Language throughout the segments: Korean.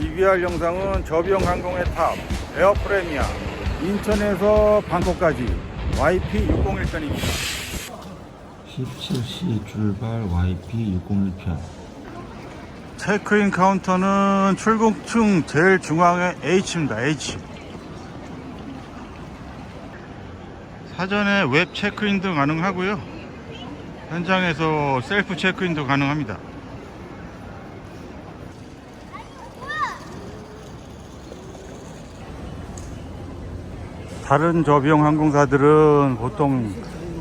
리뷰할 영상은 저비용 항공의 탑 에어 프레미아 인천에서 방콕까지 YP601편입니다. 17시 출발 YP601편. 체크인 카운터는 출국층 제일 중앙에 H입니다 H. 사전에 웹 체크인도 가능하고요. 현장에서 셀프 체크인도 가능합니다 다른 저비용 항공사들은 보통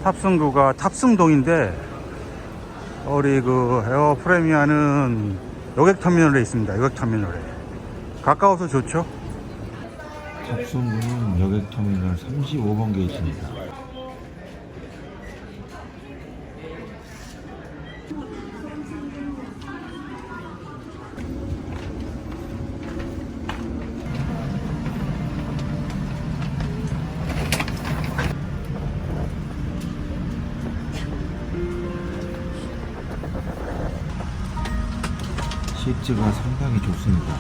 탑승구가 탑승동인데 우리 그 에어 프레미아는 여객터미널에 있습니다. 여객터미널에 가까워서 좋죠. 탑승구는 여객터미널 35번 게이트입니다 시트가 상당히 좋습니다.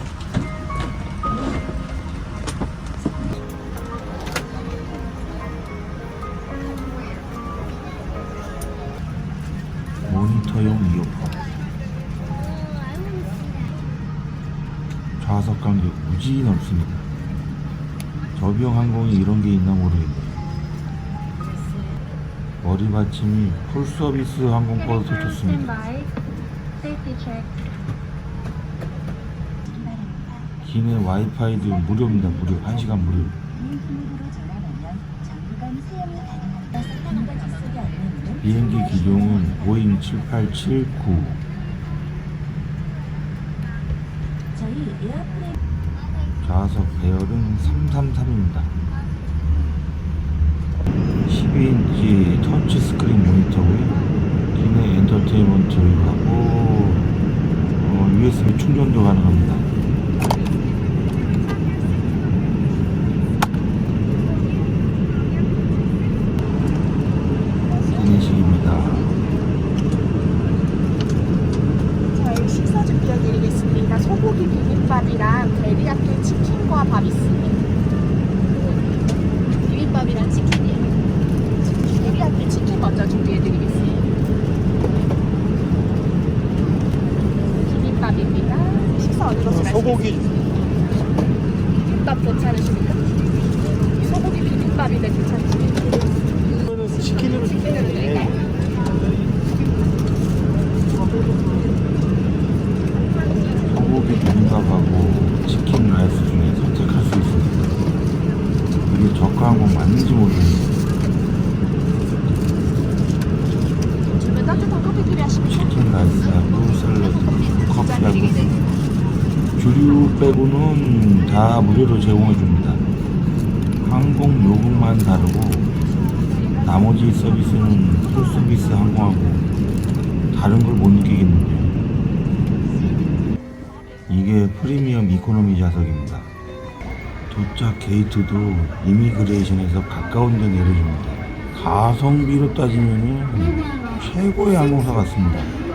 모니터용 이어폰. 좌석 간격 무지 넓습니다. 저비용 항공이 이런 게 있나 모르겠네요. 머리 받침이 풀 서비스 항공보다 더 좋습니다. 기내 와이파이도 무료입니다 무료. 1시간 무료. 비행기 기종은 보잉 787-9 저희 에어프레임 좌석 배열은 333입니다. 12인치 터치 스크린 모니터고요 기내 엔터테인먼트하고 어, USB 충전도 가능합니다 저희 식사 준비해드리겠습니다. 소고기 비빔밥이랑 데리야끼 치킨과 밥 있습니다. 비빔밥이랑 치킨이요. 데리야끼 치킨 먼저 준비해드리겠습니다. 비빔밥입니다. 식사 어디로 하시겠습니까? 소고기 비빔밥 괜찮으십니까? 소고기 비빔밥인데 괜찮으십니까? 치킨으로 치킨으로 드릴까요? 소고기 비빔밥하고 치킨 라이스 중에 선택할 수 있습니다. 이게 저가한 건 맞는지 모르겠는데 주문 따뜻한 커피 필요하십니까? 치킨 라이스하고 샐러드, 커피하고 주류 빼고는 다 무료로 제공해 줍니다. 항공 요금만 다르고 나머지 서비스는 풀 서비스 항공하고 다른 걸 못 느끼겠는데요. 이게 프리미엄 이코노미 좌석입니다. 도착 게이트도 이미그레이션에서 가까운 데 내려줍니다. 가성비로 따지면 최고의 항공사 같습니다.